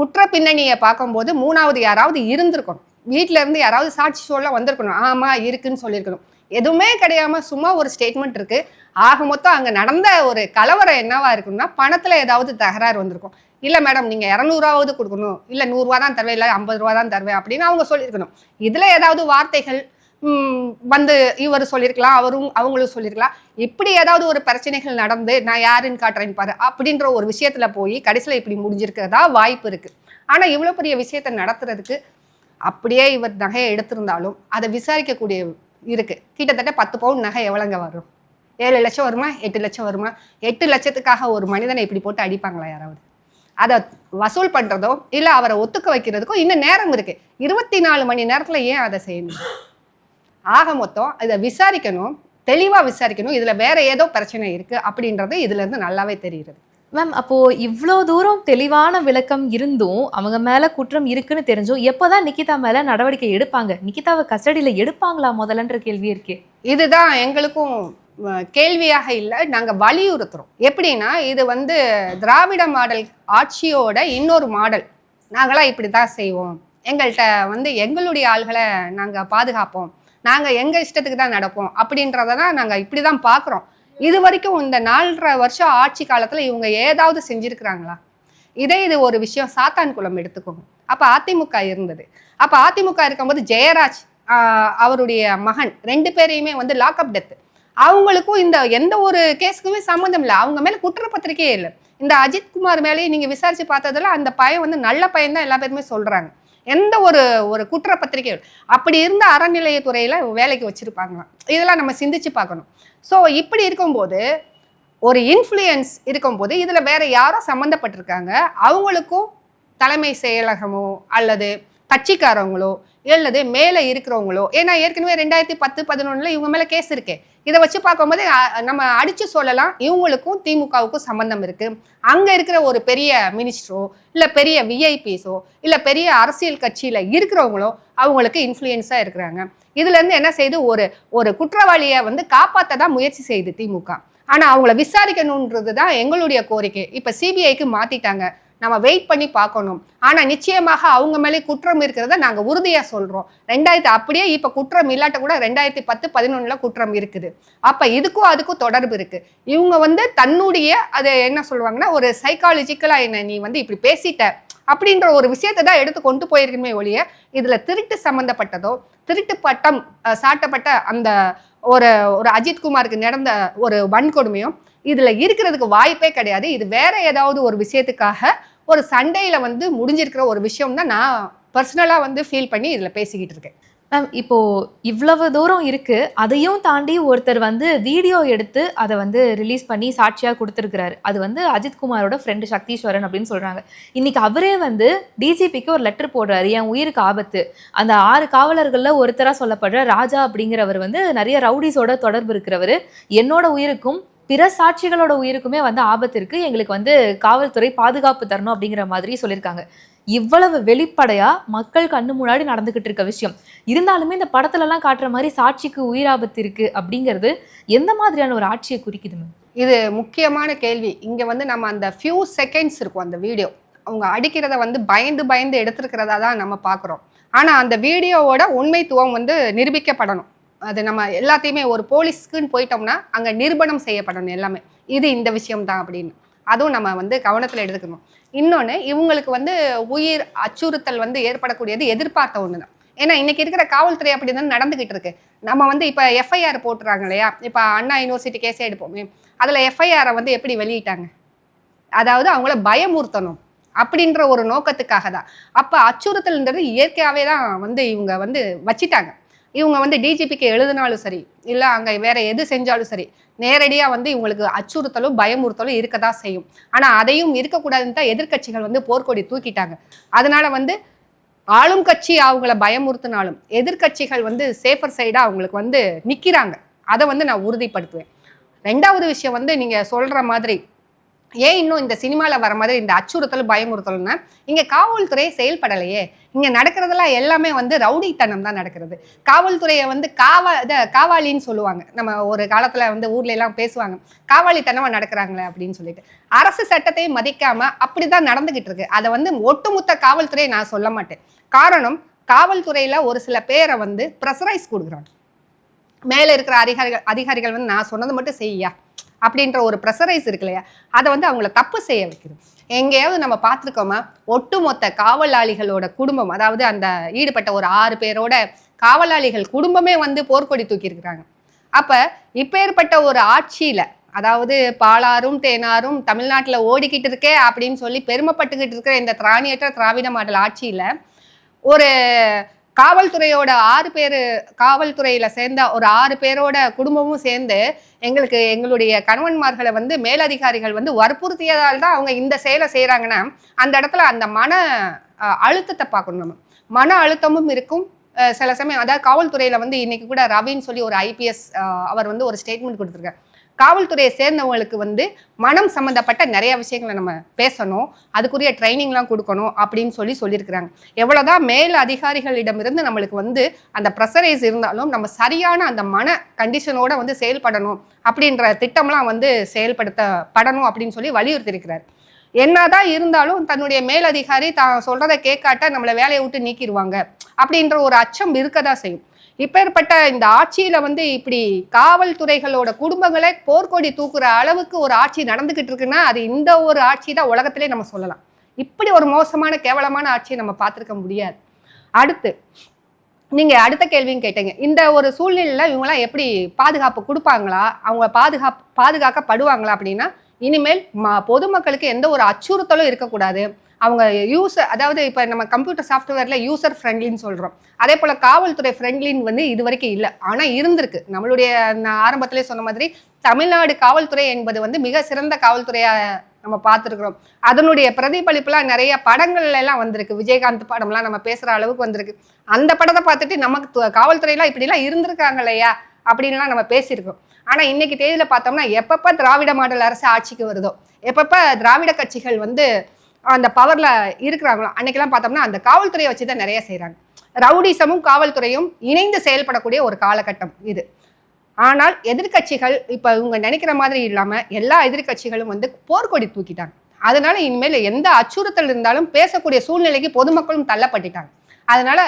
குற்ற பின்னணியை பார்க்கும்போது மூணாவது யாராவது இருந்திருக்கணும். வீட்ல இருந்து யாராவது சாட்சி சொல்ல வந்திருக்கணும். ஆமாம் இருக்குன்னு சொல்லியிருக்கணும். எதுவுமே கிடையாம சும்மா ஒரு ஸ்டேட்மெண்ட் இருக்கு. ஆக மொத்தம் அங்கே நடந்த ஒரு கலவரம் என்னவா இருக்கும்னா பணத்தில் ஏதாவது தகராறு வந்திருக்கும். இல்லை மேடம் நீங்கள் இரநூறுவாவது கொடுக்கணும். இல்லை நூறுரூவா தான் தருவேன் இல்லை ஐம்பது ரூபா தான் தருவேன் அப்படின்னு அவங்க சொல்லியிருக்கணும். இதில் ஏதாவது வார்த்தைகள் வந்து இவர் சொல்லியிருக்கலாம் அவரும் அவங்களும் சொல்லியிருக்கலாம் இப்படி ஏதாவது ஒரு பிரச்சனைகள் நடந்து நான் யாருன்னு காட்டுறேன் பாரு அப்படின்ற ஒரு விஷயத்துல போய் கடைசியில் இப்படி முடிஞ்சிருக்கிறதா வாய்ப்பு இருக்கு. ஆனால் இவ்வளோ பெரிய விஷயத்தை நடத்துறதுக்கு அப்படியே இவர் நகையை எடுத்திருந்தாலும் அதை விசாரிக்கக்கூடிய இருக்கு. கிட்டத்தட்ட பத்து பவுன் நகை எவ்வளோங்க வரும்? ஏழு லட்சம் வருமா? எட்டு லட்சம் வருமா? எட்டு லட்சத்துக்காக ஒரு மனிதனை இப்படி போட்டு அடிப்பாங்களா யாராவது? அதை வசூல் பண்ணுறதோ இல்லை அவரை ஒத்துக்க வைக்கிறதுக்கோ இன்னும் நேரம் இருக்குது இருபத்தி நாலு மணி நேரத்தில் ஏன் அதை செய்யணும்? ஆக மொத்தம் இதை விசாரிக்கணும் தெளிவா விசாரிக்கணும். இதுல வேற ஏதோ பிரச்சனை இருக்கு அப்படின்றது இதுல இருந்து நல்லாவே தெரியுது மேம் அப்போ இவ்வளோ தூரம் தெளிவான விளக்கம் இருந்தும் அவங்க மேல குற்றம் இருக்குன்னு தெரிஞ்சும் எப்போதான் நிக்கிதா மேல நடவடிக்கை எடுப்பாங்க? நிக்கிதாவை கஸ்டடியில எடுப்பாங்களா? முதல்லன்ற கேள்வி இருக்கே. இதுதான் எங்களுக்கும் கேள்வியாக இல்லை. நாங்க வலியுறுத்துறோம். எப்படின்னா இது வந்து திராவிட மாடல் ஆட்சியோட இன்னொரு மாடல். நாங்களாம் இப்படி தான் செய்வோம். எங்கள்கிட்ட வந்து எங்களுடைய ஆள்களை நாங்க பாதுகாப்போம். நாங்கள் எங்கள் இஷ்டத்துக்கு தான் நடப்போம் அப்படின்றத தான் நாங்கள் இப்படி தான் பார்க்குறோம் இது வரைக்கும் இந்த நாலரை வருஷம் ஆட்சி காலத்தில் இவங்க ஏதாவது செஞ்சுருக்குறாங்களா? இதே இது ஒரு விஷயம் சாத்தான் குளம் எடுத்துக்கோங்க. அப்போ அதிமுக இருந்தது. அப்போ அதிமுக இருக்கும்போது ஜெயராஜ் அவருடைய மகன் ரெண்டு பேரையுமே வந்து லாக்அப் டெத் அவங்களுக்கும் இந்த எந்த ஒரு கேஸுக்குமே சம்மந்தம் இல்லை. அவங்க மேலே குற்றப்பத்திரிக்கையே இல்லை. இந்த அஜித்குமார் மேலேயே நீங்கள் விசாரித்து பார்த்ததுல அந்த பையன் வந்து நல்ல பையன் தான் எல்லா பேருமே சொல்கிறாங்க எந்த ஒரு ஒரு குற்றப்பத்திரிக்கை அப்படி இருந்த அறநிலையத்துறையில் வேலைக்கு வச்சுருப்பாங்களாம். இதெல்லாம் நம்ம சிந்திச்சு பார்க்கணும். ஸோ இப்படி இருக்கும்போது ஒரு இன்ஃப்ளூயன்ஸ் இருக்கும்போது இதில் வேற யாரோ சம்மந்தப்பட்டிருக்காங்க அவங்களுக்கும் தலைமை செயலகமோ அல்லது கட்சிக்காரவங்களோ அல்லது மேலே இருக்கிறவங்களோ ஏன்னா ஏற்கனவே ரெண்டாயிரத்தி பத்து பதினொன்றில் இவங்க மேலே கேஸ் இருக்கே. இதை வச்சு பார்க்கும்போது நம்ம அடிச்சு சொல்லலாம். இவங்களுக்கும் திமுகவுக்கும் சம்பந்தம் இருக்கு. அங்க இருக்கிற ஒரு பெரிய மினிஸ்டரோ இல்ல பெரிய விஐபிஸோ இல்ல பெரிய அரசியல் கட்சியில இருக்கிறவங்களோ அவங்களுக்கு இன்ஃப்ளூயன்ஸாக இருக்கிறாங்க. இதுல இருந்து என்ன செய்யுது ஒரு ஒரு குற்றவாளியை வந்து காப்பாத்த தான் முயற்சி செய்யுது திமுக. ஆனா அவங்கள விசாரிக்கணுன்றது தான் எங்களுடைய கோரிக்கை. இப்ப சிபிஐக்கு மாத்திட்டாங்க. நம்ம வெயிட் பண்ணி பார்க்கணும். ஆனால் நிச்சயமாக அவங்க மேலே குற்றம் இருக்கிறத நாங்கள் உறுதியாக சொல்கிறோம் ரெண்டாயிரத்தி அப்படியே இப்போ குற்றம் இல்லாட்ட கூட ரெண்டாயிரத்தி பத்து பதினொன்றில் குற்றம் இருக்குது. அப்போ இதுக்கும் அதுக்கும் தொடர்பு இருக்குது இவங்க வந்து தன்னுடைய அது என்ன சொல்லுவாங்கன்னா ஒரு சைக்காலஜிக்கலாக என்ன நீ வந்து இப்படி பேசிட்ட அப்படின்ற ஒரு விஷயத்தை தான் எடுத்து கொண்டு போயிருக்குமே ஒழிய இதில் திருட்டு சம்மந்தப்பட்டதோ திருட்டு பட்டம் சாட்டப்பட்ட அந்த ஒரு ஒரு அஜித்குமாருக்கு நடந்த ஒரு வன்கொடுமையும் இதுல இருக்கிறதுக்கு வாய்ப்பே கிடையாது. இது வேற ஏதாவது ஒரு விஷயத்துக்காக ஒரு சண்டையில வந்து முடிஞ்சிருக்கிற ஒரு விஷயம் தான் நான் பர்சனலாக வந்து ஃபீல் பண்ணி இதில் பேசிக்கிட்டு இருக்கேன். மேம் இப்போது இவ்வளவு தூரம் இருக்குது அதையும் தாண்டி ஒருத்தர் வந்து வீடியோ எடுத்து அதை வந்து ரிலீஸ் பண்ணி சாட்சியாக கொடுத்துருக்கிறாரு. அது வந்து அஜித்குமாரோட ஃப்ரெண்டு சக்தீஸ்வரன் அப்படின்னு சொல்கிறாங்க இன்றைக்கி அவரே வந்து டிஜிபிக்கு ஒரு லெட்டர் போடுறாரு. என் உயிருக்கு ஆபத்து. அந்த ஆறு காவலர்களில் ஒருத்தராக சொல்லப்படுற ராஜா அப்படிங்கிறவர் வந்து நிறைய ரவுடிஸோட தொடர்பு இருக்கிறவர். என்னோட உயிருக்கும் பிற சாட்சிகளோட உயிருக்குமே வந்து ஆபத்து இருக்கு எங்களுக்கு வந்து காவல்துறை பாதுகாப்பு தரணும் அப்படிங்கிற மாதிரி சொல்லியிருக்காங்க. இவ்வளவு வெளிப்படையா மக்கள் கண்ணு முன்னாடி நடந்துகிட்டு இருக்க விஷயம். இருந்தாலுமே இந்த படத்துல எல்லாம் காட்டுற மாதிரி சாட்சிக்கு உயிராபத்து இருக்கு அப்படிங்கிறது எந்த மாதிரியான ஒரு ஆட்சியை குறிக்குது மேம்? இது முக்கியமான கேள்வி. இங்க வந்து நம்ம அந்த ஃபியூ செகண்ட்ஸ் இருக்கும் அந்த வீடியோ அவங்க அடிக்கிறத வந்து பயந்து பயந்து எடுத்திருக்கிறதா தான் நம்ம பார்க்குறோம். ஆனால் அந்த வீடியோவோட உண்மைத்துவம் வந்து நிரூபிக்கப்படணும். அது நம்ம எல்லாத்தையுமே ஒரு போலீஸ்க்குன்னு போயிட்டோம்னா அங்கே நிரூபணம் செய்யப்படணும் எல்லாமே. இது இந்த விஷயம் தான் அப்படின்னு. அதுவும் நம்ம வந்து கவனத்தில் எடுத்துக்கணும். இன்னொன்று இவங்களுக்கு வந்து உயிர் அச்சுறுத்தல் வந்து ஏற்படக்கூடியது எதிர்பார்த்த ஒன்று தான் ஏன்னா இன்னைக்கு இருக்கிற காவல்துறை அப்படி தான் நடந்துகிட்டு இருக்கு. நம்ம வந்து இப்போ எஃப்ஐஆர் போட்டுறாங்க இல்லையா? இப்போ அண்ணா யூனிவர்சிட்டி கேஸே எடுப்போமே. அதில் எஃப்ஐஆரை வந்து எப்படி வெளியிட்டாங்க? அதாவது அவங்கள பயமுறுத்தணும் அப்படின்ற ஒரு நோக்கத்துக்காக தான். அப்போ அச்சுறுத்தல்ன்றது இயற்கையாகவே தான் வந்து இவங்க வந்து வச்சிட்டாங்க. இவங்க வந்து டிஜிபிக்கு எழுதினாலும் சரி இல்லை அங்கே வேற எது செஞ்சாலும் சரி நேரடியாக வந்து இவங்களுக்கு அச்சுறுத்தலும் பயமுறுத்தலும் இருக்க தான் செய்யும். ஆனால் அதையும் இருக்கக்கூடாதுன்னு தான் எதிர்க்கட்சிகள் வந்து போர்க்கொடி தூக்கிட்டாங்க. அதனால வந்து ஆளும் கட்சி அவங்கள பயமுறுத்தினாலும் எதிர்க்கட்சிகள் வந்து சேஃபர் சைடாக அவங்களுக்கு வந்து நிற்கிறாங்க அதை வந்து நான் உறுதிப்படுத்துவேன். ரெண்டாவது விஷயம் வந்து நீங்கள் சொல்கிற மாதிரி ஏன் இன்னும் இந்த சினிமாவில் வர மாதிரி இந்த அச்சுறுத்தல் பயமுறுத்தல்னா இங்கே காவல்துறை செயல்படலையே. இங்கே நடக்கிறதெல்லாம் எல்லாமே வந்து ரவுடித்தனம் தான் நடக்கிறது. காவல்துறையை வந்து காவா இதை காவாலின்னு சொல்லுவாங்க. நம்ம ஒரு காலத்தில் வந்து ஊர்ல எல்லாம் பேசுவாங்க. காவாலித்தனமாக நடக்கிறாங்களே அப்படின்னு சொல்லிட்டு. அரசு சட்டத்தையும் அப்படி தான் நடந்துகிட்டு இருக்கு. அதை வந்து ஒட்டுமொத்த காவல்துறையை நான் சொல்ல மாட்டேன். காரணம் காவல்துறையில் ஒரு சில பேரை வந்து ப்ரெஷரைஸ் கொடுக்குறாங்க. மேலே இருக்கிற அதிகாரிகள் அதிகாரிகள் வந்து நான் சொன்னது மட்டும் செய்யா? அப்படின்ற ஒரு ப்ரெஷரைஸ் இருக்கு இல்லையா? அதை வந்து அவங்கள தப்பு செய்ய வைக்கிறது எங்கேயாவது நம்ம பார்த்துருக்கோமா? ஒட்டுமொத்த காவலாளிகளோட குடும்பம் அதாவது அந்த ஈடுபட்ட ஒரு ஆறு பேரோட காவலாளிகள் குடும்பமே வந்து போர்க்கொடி தூக்கியிருக்கிறாங்க. அப்போ இப்பேற்பட்ட ஒரு ஆட்சியில் அதாவது பாலாரும் தேனாரும் தமிழ்நாட்டில் ஓடிக்கிட்டு இருக்கே அப்படின்னு சொல்லி பெருமைப்பட்டுக்கிட்டு இருக்கிற இந்த திராணியற்ற திராவிட மாடல் ஆட்சியில் ஒரு காவல்துறையோட ஆறு பேர் காவல்துறையில் சேர்ந்த ஒரு ஆறு பேரோட குடும்பமும் சேர்ந்து எங்களுக்கு எங்களுடைய கணவன்மார்களை வந்து மேலதிகாரிகள் வந்து வற்புறுத்தியதால் தான் அவங்க இந்த செயலை செய்கிறாங்கன்னா அந்த இடத்துல அந்த மன அழுத்தத்தை பார்க்கணும் நம்ம. மன அழுத்தமும் இருக்கும். சில சமயம் அதாவது காவல்துறையில் வந்து இன்னைக்கு கூட ரவின்னு சொல்லி ஒரு ஐபிஎஸ் அவர் வந்து ஒரு ஸ்டேட்மெண்ட் கொடுத்துருக்காரு. காவல்துறையை சேர்ந்தவங்களுக்கு வந்து மனம் சம்மந்தப்பட்ட நிறைய விஷயங்களை நம்ம பேசணும். அதுக்குரிய ட்ரைனிங்லாம் கொடுக்கணும் அப்படின்னு சொல்லி சொல்லியிருக்கிறாங்க. எவ்வளோதான் மேல் அதிகாரிகளிடமிருந்து நம்மளுக்கு வந்து அந்த ப்ரெஷரைஸ் இருந்தாலும் நம்ம சரியான அந்த மன கண்டிஷனோட வந்து செயல்படணும் அப்படின்ற திட்டம்லாம் வந்து செயல்படுத்தப்படணும் அப்படின்னு சொல்லி வலியுறுத்தியிருக்கிறார். என்னதான் இருந்தாலும் தன்னுடைய மேலதிகாரி தான் சொல்றதை கேட்காட்ட நம்மளை வேலையை விட்டு நீக்கிடுவாங்க. அப்படின்ற ஒரு அச்சம் இருக்கதா செய்யும். இப்பேற்பட்ட இந்த ஆட்சியில வந்து இப்படி காவல்துறைகளோட குடும்பங்களை போர்க்கொடி தூக்குற அளவுக்கு ஒரு ஆட்சி நடந்துகிட்டு இருக்குன்னா அது இந்த ஒரு ஆட்சி தான் உலகத்திலே நம்ம சொல்லலாம். இப்படி ஒரு மோசமான கேவலமான ஆட்சியை நம்ம பார்த்துருக்க முடியாது. அடுத்து நீங்க அடுத்த கேள்வியும் கேட்டீங்க. இந்த ஒரு சூழ்நிலையில இவங்களாம் எப்படி பாதுகாப்பு கொடுப்பாங்களா? அவங்க பாதுகாப்பு பாதுகாக்கப்படுவாங்களா அப்படின்னா இனிமேல் ம பொதுமக்களுக்கு எந்த ஒரு அச்சுறுத்தலும் இருக்கக்கூடாது. அவங்க யூசர் அதாவது இப்போ நம்ம கம்ப்யூட்டர் சாஃப்ட்வேரில் யூசர் ஃப்ரெண்ட்லின்னு சொல்கிறோம் அதே போல காவல்துறை ஃப்ரெண்ட்லின்னு வந்து இது வரைக்கும் இல்லை. ஆனால் இருந்திருக்கு. நம்மளுடைய நான் ஆரம்பத்திலே சொன்ன மாதிரி தமிழ்நாடு காவல்துறை என்பது வந்து மிக சிறந்த காவல்துறையாக நம்ம பார்த்துருக்குறோம். அதனுடைய பிரதிபலிப்புலாம் நிறைய படங்கள்ல எல்லாம் வந்திருக்கு. விஜயகாந்த் படம்லாம் நம்ம பேசுகிற அளவுக்கு வந்திருக்கு. அந்த படத்தை பார்த்துட்டு நமக்கு காவல்துறையெல்லாம் இப்படிலாம் இருந்திருக்காங்க இல்லையா? அப்படின்லாம் நம்ம பேசியிருக்கோம். ஆனால் இன்னைக்கு தேதியில் பார்த்தோம்னா எப்பப்போ திராவிட மாடல் அரசு ஆட்சிக்கு வருதோ எப்பப்போ திராவிட கட்சிகள் வந்து அந்த பவரில் இருக்கிறாங்களோ அன்னைக்கெல்லாம் பார்த்தோம்னா அந்த காவல்துறையை வச்சு தான் நிறைய செய்கிறாங்க ரவுடிசமும் காவல்துறையும் இணைந்து செயல்படக்கூடிய ஒரு காலகட்டம் இது. ஆனால் எதிர்க்கட்சிகள் இப்போ இவங்க நினைக்கிற மாதிரி இல்லாமல் எல்லா எதிர்க்கட்சிகளும் வந்து போர்க்கொடி தூக்கிட்டாங்க. அதனால இனிமேல் எந்த அச்சுறுத்தல் இருந்தாலும் பேசக்கூடிய சூழ்நிலைக்கு பொதுமக்களும் தள்ளப்பட்டுட்டாங்க. அதனால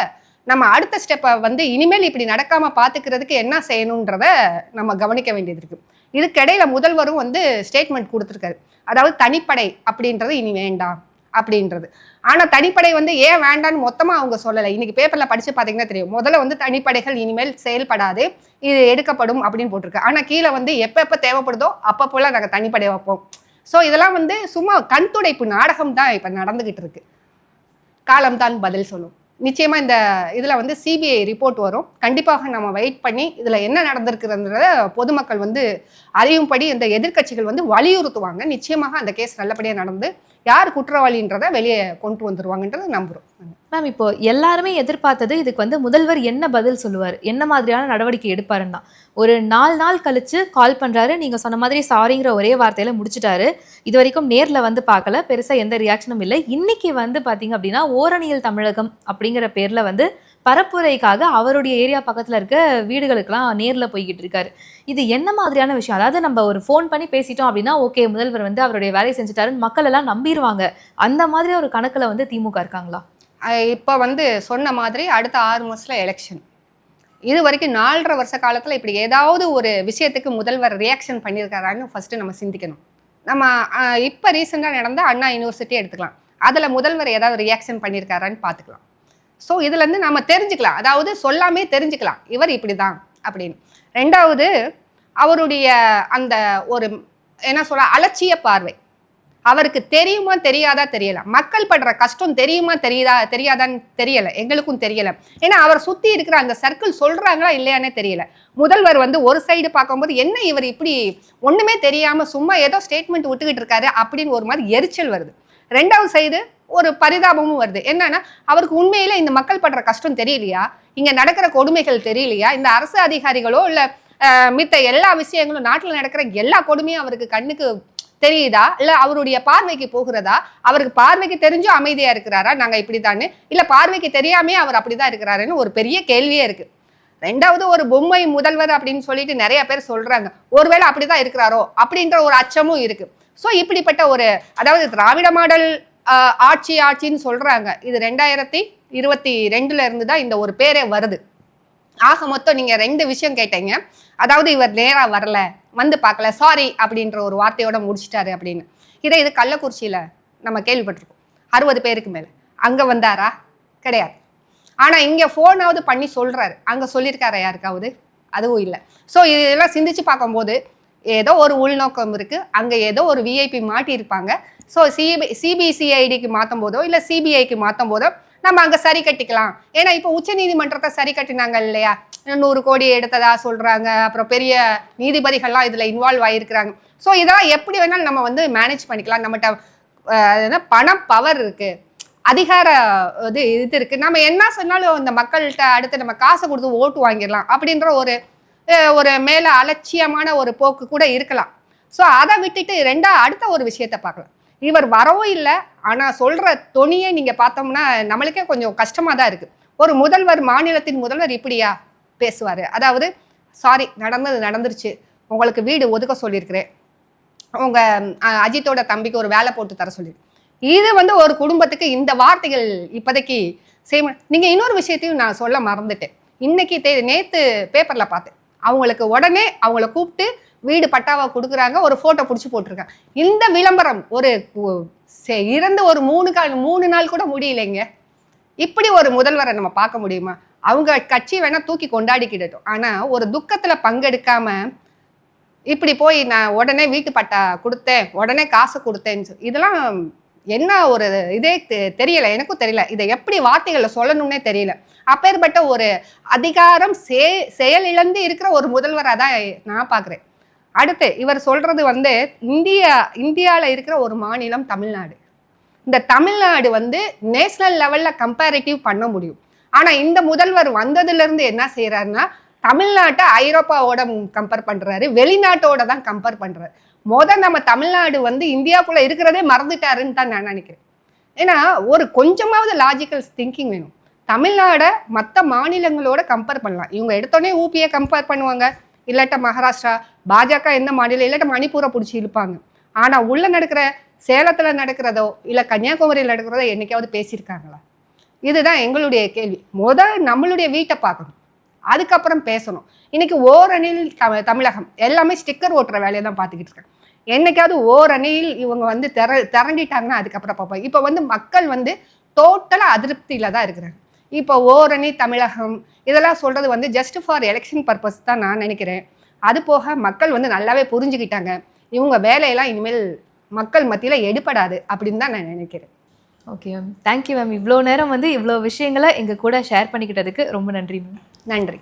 நம்ம அடுத்த ஸ்டெப்பை வந்து இனிமேல் இப்படி நடக்காமல் பார்த்துக்கிறதுக்கு என்ன செய்யணுன்றத நம்ம கவனிக்க வேண்டியது இருக்குது இதுக்கிடையில முதல்வரும் வந்து ஸ்டேட்மெண்ட் கொடுத்துருக்காரு. அதாவது தனிப்படை அப்படின்றது இனி வேண்டாம் அப்படின்றது. ஆனால் தனிப்படை வந்து ஏன் வேண்டான்னு மொத்தமாக அவங்க சொல்லலை. இன்னைக்கு பேப்பரில் படித்து பார்த்தீங்கன்னா தெரியும். முதல்ல வந்து தனிப்படைகள் இனிமேல் செயல்படாது இது எடுக்கப்படும் அப்படின்னு போட்டிருக்கு. ஆனால் கீழே வந்து எப்போ எப்போ தேவைப்படுதோ அப்பப்போலாம் நாங்கள் தனிப்படை வைப்போம். ஸோ இதெல்லாம் வந்து சும்மா கண் துடைப்பு நாடகம் தான் இப்போ நடந்துக்கிட்டு இருக்கு. காலம்தான் பதில் சொல்லும். நிச்சயமாக இந்த இதில் வந்து சிபிஐ ரிப்போர்ட் வரும். கண்டிப்பாக நம்ம வெயிட் பண்ணி இதில் என்ன நடந்திருக்கிறதுன்றத பொதுமக்கள் வந்து அறியும்படி இந்த எதிர்க்கட்சிகள் வந்து வலியுறுத்துவாங்க. நிச்சயமாக அந்த கேஸ் நல்லபடியாக நடந்து யார் குற்றவாளின்றதை வெளியே கொண்டு வந்துருவாங்கன்றதை நம்புறோம். மேம் இப்போ எல்லாருமே எதிர்பார்த்தது இதுக்கு வந்து முதல்வர் என்ன பதில் சொல்லுவார்? என்ன மாதிரியான நடவடிக்கை எடுப்பாருன்னு தான். ஒரு நாலு நாள் கழிச்சு கால் பண்ணுறாரு நீங்கள் சொன்ன மாதிரி சாரிங்கிற ஒரே வார்த்தையில் முடிச்சிட்டாரு. இது வரைக்கும் நேரில் வந்து பார்க்கல. பெருசாக எந்த ரியாக்ஷனும் இல்லை. இன்னைக்கு வந்து பார்த்தீங்க அப்படின்னா ஓரணியல் தமிழகம் அப்படிங்கிற பேரில் வந்து பரப்புரைக்காக அவருடைய ஏரியா பக்கத்தில் இருக்க வீடுகளுக்கெல்லாம் நேரில் போய்கிட்டு இருக்காரு. இது என்ன மாதிரியான விஷயம்? அதாவது நம்ம ஒரு ஃபோன் பண்ணி பேசிட்டோம் அப்படின்னா ஓகே முதல்வர் வந்து அவருடைய வேலையை செஞ்சுட்டாருன்னு மக்கள் எல்லாம் நம்பிடுவாங்க அந்த மாதிரி ஒரு கணக்கில் வந்து திமுக இருக்காங்களா? இப்போ வந்து சொன்ன மாதிரி அடுத்த ஆறு மாதத்தில் எலெக்ஷன் இது வரைக்கும் நாலரை வருஷ காலத்தில் இப்படி ஏதாவது ஒரு விஷயத்துக்கு முதல்வர் ரியாக்ஷன் பண்ணியிருக்காரான்னு ஃபஸ்ட்டு நம்ம சிந்திக்கணும். நம்ம இப்போ ரீசெண்டாக நடந்த அண்ணா யூனிவர்சிட்டி எடுத்துக்கலாம். அதில் முதல்வர் ஏதாவது ரியாக்ஷன் பண்ணியிருக்காரான்னு பார்த்துக்கலாம் ஸோ இதுலேருந்து நம்ம தெரிஞ்சுக்கலாம். அதாவது சொல்லாமே தெரிஞ்சுக்கலாம். இவர் இப்படிதான் அப்படின்னு. ரெண்டாவது அவருடைய அந்த ஒரு என்ன சொல்ல அலட்சிய பார்வை. அவருக்கு தெரியுமா தெரியாதா தெரியல. மக்கள் படுற கஷ்டம் தெரியுமா தெரியுதா தெரியாதான்னு தெரியல. எங்களுக்கும் தெரியல. ஏன்னா அவர் சுத்தி இருக்கிற அந்த சர்க்கிள் சொல்றாங்களா இல்லையானே தெரியல. முதல்வர் வந்து ஒரு சைடு பார்க்கும்போது என்ன இவர் இப்படி ஒண்ணுமே தெரியாம சும்மா ஏதோ ஸ்டேட்மெண்ட் விட்டுக்கிட்டு இருக்காரு அப்படின்னு ஒரு மாதிரி எரிச்சல் வருது. ரெண்டாவது சைடு ஒரு பரிதாபமும் வருது. என்னன்னா அவருக்கு உண்மையில இந்த மக்கள் படுற கஷ்டம் தெரியலையா? இங்க நடக்கிற கொடுமைகள் தெரியலையா? இந்த அரசு அதிகாரிகளோ இல்ல மித்த எல்லா விஷயங்களும் நாட்டில் நடக்கிற எல்லா கொடுமையும் அவருக்கு கண்ணுக்கு தெரியுதா? இல்ல அவருடைய பார்வைக்கு போகிறதா? அவருக்கு பார்வைக்கு தெரிஞ்சும் அமைதியா இருக்கிறாரா? நாங்க இப்படித்தானே இல்ல பார்வைக்கு தெரியாமே அவர் அப்படிதான் இருக்கிறாருன்னு ஒரு பெரிய கேள்வியே இருக்கு. ரெண்டாவது ஒரு பொம்மை முதல்வர் அப்படின்னு சொல்லிட்டு நிறைய பேர் சொல்றாங்க. ஒருவேளை அப்படிதான் இருக்கிறாரோ? அப்படின்ற ஒரு அச்சமும் இருக்கு. ஸோ இப்படிப்பட்ட ஒரு அதாவது திராவிட மாடல் ஆட்சி ஆட்சின்னு சொல்றாங்க. இது ரெண்டாயிரத்தி இருபத்தி ரெண்டுல இருந்து தான் இந்த ஒரு பேரே வருது. ஆக மொத்தம் நீங்க ரெண்டு விஷயம் கேட்டீங்க. அதாவது இவர் நேரா வரல. வந்து பார்க்கல சாரி அப்படின்ற ஒரு வார்த்தையோட முடிச்சிட்டாரு அப்படின்னு. இதை இது கள்ளக்குறிச்சியில் நம்ம கேள்விப்பட்டிருக்கோம். அறுபது பேருக்கு மேலே. அங்கே வந்தாரா? கிடையாது. ஆனால் இங்கே ஃபோனாவது பண்ணி சொல்கிறாரு அங்கே சொல்லியிருக்காரா யாருக்காவது? அதுவும் இல்லை. ஸோ இதெல்லாம் சிந்திச்சு பார்க்கும்போது ஏதோ ஒரு உள்நோக்கம் இருக்குது அங்கே ஏதோ ஒரு விஐபி மாட்டியிருப்பாங்க. ஸோ சிபி சிபிசிஐடிக்கு மாற்றும் போதோ இல்லை சிபிஐக்கு மாற்றும் போதோ நம்ம அங்கே சரி கட்டிக்கலாம். ஏன்னா இப்போ உச்ச நீதிமன்றத்தை சரி கட்டினாங்க இல்லையா? நூறு கோடி எடுத்ததா சொல்கிறாங்க அப்புறம் பெரிய நீதிபதிகள்லாம் இதில் இன்வால்வ் ஆகிருக்கிறாங்க ஸோ இதெல்லாம் எப்படி வேணாலும் நம்ம வந்து மேனேஜ் பண்ணிக்கலாம். நம்மகிட்ட பணம் பவர் இருக்குது அதிகார இது இது இருக்குது நம்ம என்ன சொன்னாலும் இந்த மக்கள்கிட்ட அடுத்து நம்ம காசை கொடுத்து ஓட்டு வாங்கிடலாம் அப்படின்ற ஒரு ஒரு மேலே அலட்சியமான ஒரு போக்கு கூட இருக்கலாம். ஸோ அதை விட்டுட்டு ரெண்டா அடுத்த ஒரு விஷயத்த பார்க்கலாம். இவர் வரவும் இல்லை ஆனால் சொல்கிற தொனியை நீங்கள் பார்த்தோம்னா நம்மளுக்கே கொஞ்சம் கஷ்டமாக தான் இருக்குது ஒரு முதல்வர் மாநிலத்தின் முதல்வர் இப்படியா பேசுவார். அதாவது சாரி நடந்தது நடந்துருச்சு. உங்களுக்கு வீடு ஒதுக்க சொல்லியிருக்கிறேன். உங்கள் அஜித்தோட தம்பிக்கு ஒரு வேலை போட்டு தர சொல்லி. இது வந்து ஒரு குடும்பத்துக்கு இந்த வார்த்தைகள் இப்போதைக்கு செய்ய நீங்கள் இன்னொரு விஷயத்தையும் நான் சொல்ல மறந்துட்டேன். இன்னைக்கு தே நேற்று பேப்பரில் பார்த்தேன். அவங்களுக்கு உடனே அவங்கள கூப்பிட்டு வீடு பட்டாவா கொடுக்குறாங்க ஒரு ஃபோட்டோ பிடிச்சி போட்டிருக்காங்க. இந்த விளம்பரம் ஒரு சே- இறந்து ஒரு மூணு கால் மூணு நாள் கூட முடியலைங்க. இப்படி ஒரு முதல்வரை நம்ம பார்க்க முடியுமா? அவங்க கட்சி வேணால் தூக்கி கொண்டாடிக்கிடட்டும். ஆனால் ஒரு துக்கத்தில் பங்கெடுக்காம இப்படி போய் நான் உடனே வீட்டு பட்டா கொடுத்தேன் உடனே காசு கொடுத்தேன்னு சொல்லி இதெல்லாம் என்ன ஒரு இதே தெ- தெரியல எனக்கும் தெரியல. இதை எப்படி வார்த்தைகளில் சொல்லணும்னே தெரியல. அப்பேற்பட்ட ஒரு அதிகாரம் சே செயலிழந்து இருக்கிற ஒரு முதல்வராக தான் நான் பார்க்குறேன். அடுத்து இவர் சொல்றது வந்து இந்தியா இந்தியாவில் இருக்கிற ஒரு மாநிலம் தமிழ்நாடு. இந்த தமிழ்நாடு வந்து நேஷனல் லெவலில் கம்பேரிட்டிவ் பண்ண முடியும். ஆனால் இந்த முதல்வர் வந்ததுலேருந்து என்ன செய்கிறாருன்னா தமிழ்நாட்டை ஐரோப்பாவோட கம்பேர் பண்ணுறாரு வெளிநாட்டோட தான் கம்பேர் பண்ணுறாரு முத நம்ம தமிழ்நாடு வந்து இந்தியாக்குள்ள இருக்கிறதே மறந்துட்டாருன்னு தான் நான் நினைக்கிறேன். ஏன்னா ஒரு கொஞ்சமாவது லாஜிக்கல் திங்கிங் வேணும். தமிழ்நாடை மற்ற மாநிலங்களோட கம்பேர் பண்ணலாம். இவங்க எடுத்தோடனே ஊபியை கம்பேர் பண்ணுவாங்க. இல்லாட்ட மகாராஷ்டிரா பாஜக எந்த மாநிலம் இல்லாட்ட மணிப்பூரை பிடிச்சி இழுப்பாங்க. ஆனால் உள்ளே நடக்கிற சேலத்தில் நடக்கிறதோ இல்லை கன்னியாகுமரியில் நடக்கிறதோ என்னைக்காவது பேசியிருக்காங்களா? இதுதான் எங்களுடைய கேள்வி. முத நம்மளுடைய வீட்டை பார்க்கணும். அதுக்கப்புறம் பேசணும். இன்னைக்கு ஓரணியில் தமி தமிழகம். எல்லாமே ஸ்டிக்கர் ஓட்டுற வேலையை தான் பார்த்துக்கிட்டு இருக்காங்க என்னைக்காவது ஓரணியில் இவங்க வந்து திர திரண்டிட்டாங்கன்னா அதுக்கப்புறம் பார்ப்போம். இப்போ வந்து மக்கள் வந்து டோட்டலாக அதிருப்தியில தான் இருக்கிறாங்க. இப்போ ஓரணி தமிழகம் இதெல்லாம் சொல்றது வந்து ஜஸ்ட் ஃபார் எலெக்ஷன் பர்பஸ் தான் நான் நினைக்கிறேன். அது போக மக்கள் வந்து நல்லாவே புரிஞ்சுக்கிட்டாங்க. இவங்க வேலையெல்லாம் இனிமேல் மக்கள் மத்தியில எடுபடாது அப்படின்னு தான் நான் நினைக்கிறேன். ஓகே மேம் தேங்க்யூ மேம் இவ்வளோ நேரம் வந்து இவ்வளோ விஷயங்களை எங்கள் கூட ஷேர் பண்ணிக்கிட்டதுக்கு ரொம்ப நன்றி மேம் நன்றி.